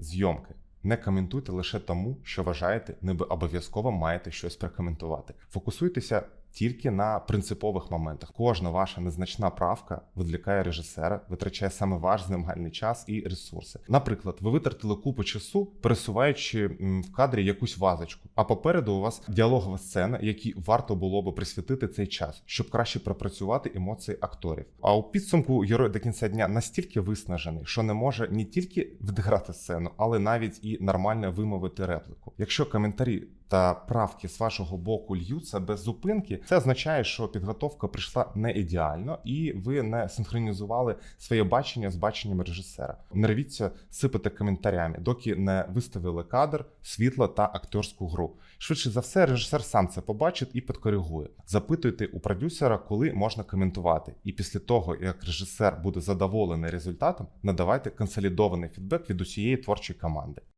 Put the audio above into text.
зйомки. Не коментуйте лише тому, що вважаєте, ніби обов'язково маєте щось прокоментувати. Фокусуйтеся тільки на принципових моментах. Кожна ваша незначна правка відлікає режисера, витрачає саме ваш знімальний час і ресурси. Наприклад, ви витратили купу часу, пересуваючи в кадрі якусь вазочку, а попереду у вас діалогова сцена, якій варто було би присвятити цей час, щоб краще пропрацювати емоції акторів. А у підсумку герой до кінця дня настільки виснажений, що не може не тільки відграти сцену, але навіть і нормально вимовити репліку. Якщо коментарі та правки з вашого боку льються без зупинки, це означає, що підготовка прийшла не ідеально, і ви не синхронізували своє бачення з баченням режисера. Не рвіться сипати коментарями, доки не виставили кадр, світло та акторську гру. Швидше за все, режисер сам це побачить і підкоригує. Запитуйте у продюсера, коли можна коментувати. І після того, як режисер буде задоволений результатом, надавайте консолідований фідбек від усієї творчої команди.